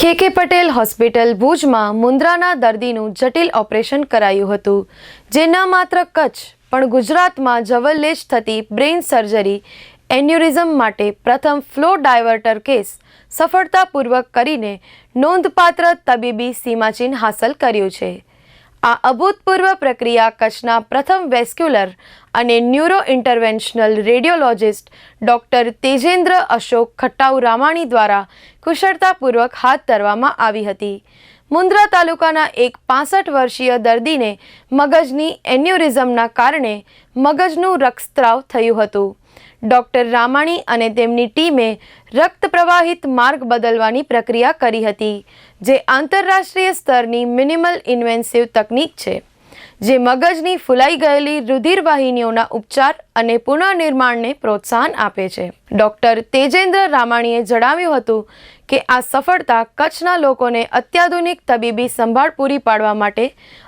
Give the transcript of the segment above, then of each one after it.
કે કે પટેલ હોસ્પિટલ ભુજમાં મુન્દ્રાના દર્દીનું જટિલ ઓપરેશન કરાયું હતું જે ન માત્ર કચ્છ, પણ ગુજરાતમાં જવલ્લે થતી બ્રેઇન સર્જરી, એન્યુરિઝમ માટે પ્રથમ ફ્લો ડાયવર્ટર કેસ સફળતાપૂર્વક કરીને નોંધપાત્ર તબીબી સીમાચિહ્ન હાંસલ કર્યું છે. આ અભૂતપૂર્વ પ્રક્રિયા કચ્છના પ્રથમ વેસ્ક્યુલર અને neuro interventional radiologist doctor Tejendra Ashok Khattau Ramani દ્વારા કુશળતાપૂર્વક હાથ ધરવામાં આવી હતી. મુન્દ્રા તાલુકાના એક પાસઠ વર્ષીય દર્દીને મગજની એન્યુરિઝમના કારણે મગજનું રક્તસ્ત્રાવ થયું હતું. ડૉક્ટર રામાણી અને તેમની ટીમે રક્ત પ્રવાહિત માર્ગ બદલવાની પ્રક્રિયા કરી હતી, જે આંતરરાષ્ટ્રીય સ્તરની મિનિમલ ઇન્વેન્સિવ તકનીક છે, જે મગજની ફૂલાઈ ગયેલી રુધિરવાહિનીઓના ઉપચાર અને પુનઃનિર્માણને પ્રોત્સાહન આપે છે. ડૉક્ટર તેજેન્દ્ર રામાણીએ જણાવ્યું હતું કે આ સફળતા કચ્છના લોકોને અત્યાધુનિક તબીબી સંભાળ પૂરી પાડવા માટે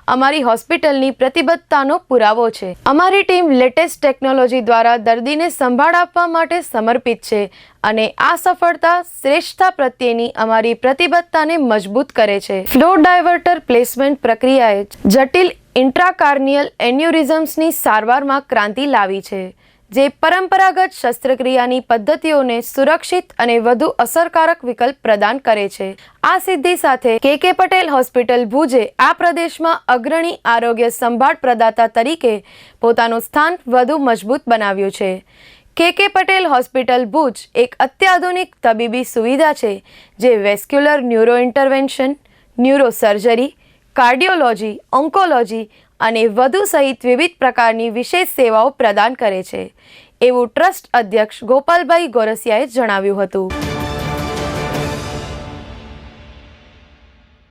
અમારી હોસ્પિટલની પ્રતિબદ્ધતાનો પુરાવો છે. અમારી ટીમ લેટેસ્ટ ટેકનોલોજી દ્વારા દર્દીને સંભાળ આપવા માટે સમર્પિત છે અને આ સફળતા શ્રેષ્ઠતા પ્રત્યેની અમારી પ્રતિબદ્ધતાને મજબૂત કરે છે. ફ્લો ડાયવર્ટર પ્લેસમેન્ટ પ્રક્રિયાએ જટિલ ઇન્ટ્રાકાર્નિયલ એન્યુરિઝમ્સની સારવારમાં ક્રાંતિ લાવી છે. જે પરંપરાગત શસ્ત્રક્રિયાની પદ્ધતિઓને સુરક્ષિત અને વધુ અસરકારક વિકલ્પ પ્રદાન કરે છે. આ સિદ્ધિ સાથે કે કે પટેલ હોસ્પિટલ ભુજે આ પ્રદેશમાં અગ્રણી આરોગ્ય સંભાળ પ્રદાતા તરીકે પોતાનું સ્થાન વધુ મજબૂત બનાવ્યું છે. કે કે પટેલ હોસ્પિટલ ભુજ એક અત્યાધુનિક તબીબી સુવિધા છે, જે vascular neuro intervention neuro surgery cardiology, oncology અને વધુ સહિત વિવિધ પ્રકારની વિશેષ સેવાઓ પ્રદાન કરે છે. એવું ટ્રસ્ટ અધ્યક્ષ ગોપાલભાઈ ગોરસિયાએ જણાવ્યું હતું.